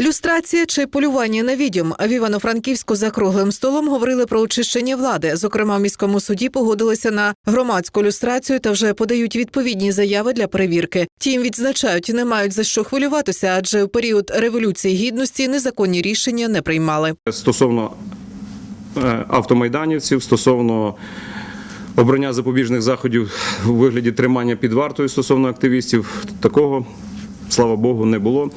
Люстрація чи полювання на відьом. В Івано-Франківську за круглим столом говорили про очищення влади. Зокрема, в міському суді погодилися на громадську люстрацію та вже подають відповідні заяви для перевірки. Тім відзначають, не мають за що хвилюватися, адже в період революції гідності незаконні рішення не приймали. Стосовно е, автомайданівців, стосовно обрання запобіжних заходів у вигляді тримання під вартою стосовно активістів, такого, слава Богу, не було.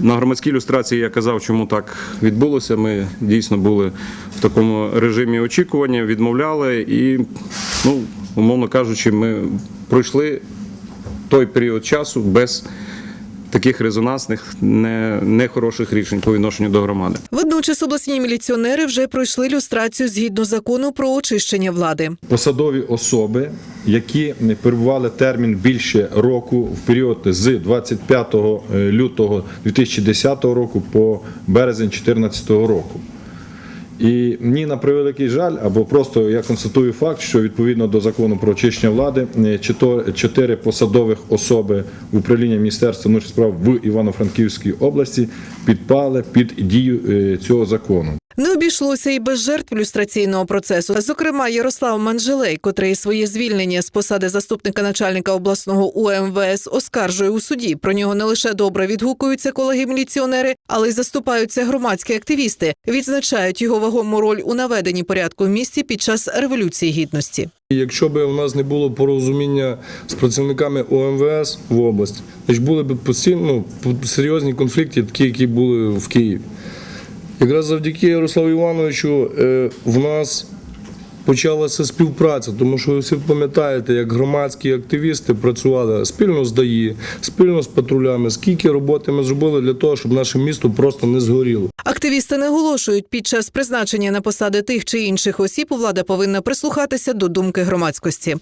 На громадській ілюстрації я казав, чому так відбулося. Ми дійсно були в такому режимі очікування, відмовляли і, ну, умовно кажучи, ми пройшли той період часу без таких резонансних, не- нехороших рішень по відношенню до громади. Водночас обласні міліціонери вже пройшли люстрацію згідно закону про очищення влади. посадові особи, які перебували термін більше року в період з 25 лютого 2010 року по березень 2014 року. І мені на превеликий жаль, або просто я констатую факт, що відповідно до закону про очищення влади е, чотири посадових особи управління Міністерства внутрішніх справ в Івано-Франківській області підпали під дію е, цього закону. Не обійшлося і без жертв люстраційного процесу. Зокрема, Ярослав Манжелей, котрий своє звільнення з посади заступника начальника обласного УМВС оскаржує у суді. Про нього не лише добре відгукуються колеги-міліціонери, але й заступаються громадські активісти. Відзначають його вагому роль у наведенні порядку в місті під час революції гідності. Якщо б у нас не було порозуміння з працівниками ОМВС в області, значить були б постійно ну, серйозні конфлікти, такі, які були в Києві. Якраз завдяки Ярославу Івановичу е, в нас почалася співпраця, тому що ви всі пам'ятаєте, як громадські активісти працювали спільно з ДАІ, спільно з патрулями, скільки роботи ми зробили для того, щоб наше місто просто не згоріло. Активісти наголошують, під час призначення на посади тих чи інших осіб влада повинна прислухатися до думки громадськості.